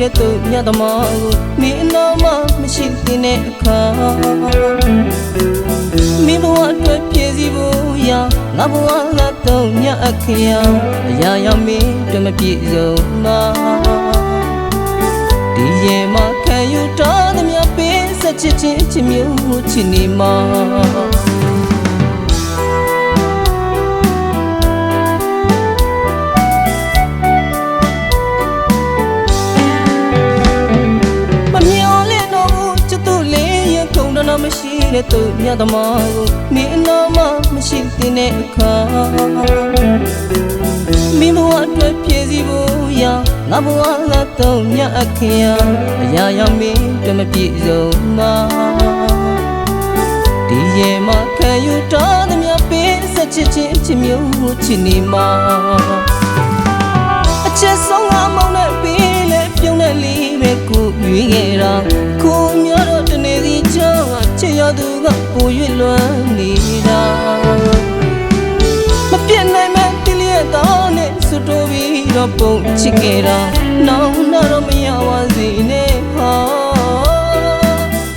တဲ့သူညသမားကိုမင်းအနာမှမရှိသေးတဲ့အခါမင်းဘဝအတွက်ပြည့်စည်ဖို့ရာငါဘဝကတော့ညအခရာအရာရာမင်းတို့မပြည့်စုံမှာဒီရဲ့မှာခံယူတော်သမျှပေးဆက်ချစ်ချင်းချစ်မျိုးချစ်နေမှာမ မရှိတဲ့သူညသမားကိုမင်းအနာမမရှိသေးတဲ့အခါမင်းဘဝအတွက်ပြည့်စည်ဖို့ရာငါဘဝကတော့ညအခရာအရာရာမင်းတို့မပြည့်စုံမှာဒီရဲ့မှာခံယူတော်သမျှပေးဆက်ချစ်ချင်းချစ်မျိုးချစ်နေမှာအချက်ဆုံးငါမောင်းတဲ့ပေးလေပြုံးတဲ့လေးပဲကိုရွေးခဲ့တာကိုမျိုးတော့တနေစီချော င်းကချစ်ရသူကပိုရွလွမ်းနေတာမပြတ်နိုင်မဲ့တလျက်တော့နဲ့စွတိုးပြီးတော့ပုံချစ်ခဲ့တာနောင်တော့မရပါစေနဲ့ဟာ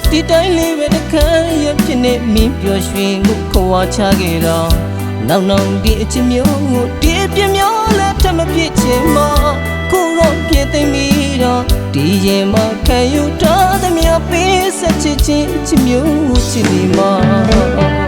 ဒီတိုင်းလေးပဲတခါရဖြစ်နေမင်းပျော်ရွှင်မှုခွာချခဲ့တော့နောက်နောက်ဒီအချစ်မျိုးကိုဒီအပြစ်မျိုးလည်းထပ်မဖြစ်ချင်မကိုတော့ပြည့်သိမ့်ပြီးတော့ ဒီရင်မှာခံယူထားသမျှပေးဆက်ချစ်ချင်းချစ်မျိုးချစ်နေမှာမ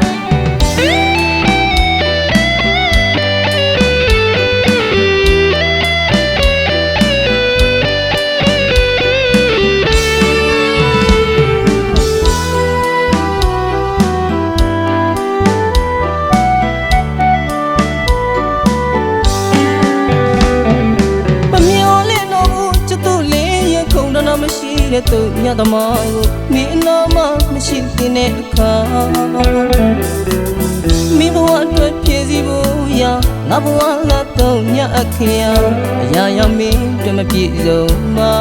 မရှိတဲ့သူညသမားကိုမင်းအနာမမရှိသေးတဲ့အခါမင်းဘဝအတွက်ပြည့်စည်ဖို့ရာငါဘဝကတော့ညအခရာအရာရာမင်းတို့မပြည့်စုံမှာ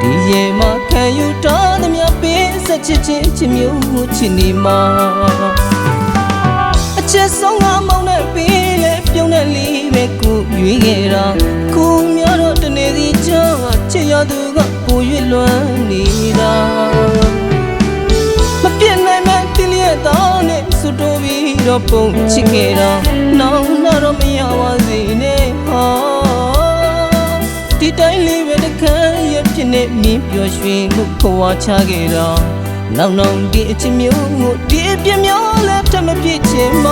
ဒီရဲ့မှာခံယူတော်သမျှပေးဆက်ချစ်ချင်းချစ်မျိုးချစ်နေမှာအချက်ဆုံးကမောင်းတဲ့ပေးလေပြုံးတဲ့လေးပဲကိုရွေးခဲ့တာကိုမျိုး သူကပိုရွလွမ်းနေတာမပြတ်နိုင်မဲ့တလျက်တော့နဲ့စွတိုးပြီးတော့ပုံချစ်ခဲ့တာနောင်တော့မရပါစေနဲ့ဟာဒီတိုင်းလေးပဲတခါရဖြစ်နေမင်းပျော်ရွှင်မှုခွာချခဲ့တာနောက်နောက်ဒီအချစ်မျိုးကိုဒီအပြစ်မျိုးလည်းတမဖြစ်ချင်မ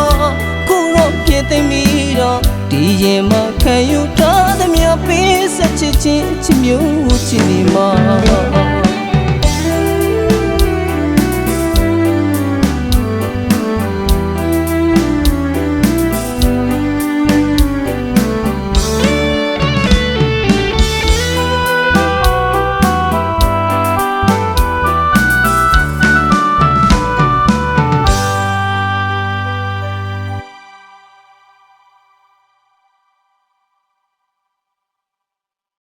ကိုတော့ပြည့်သိမ့်ပြီးတော့ ဒီရင်မှာခံယူထားသမျှပေးဆက်ချစ်ချင်းအချစ်မျိုးချစ်နေမှာ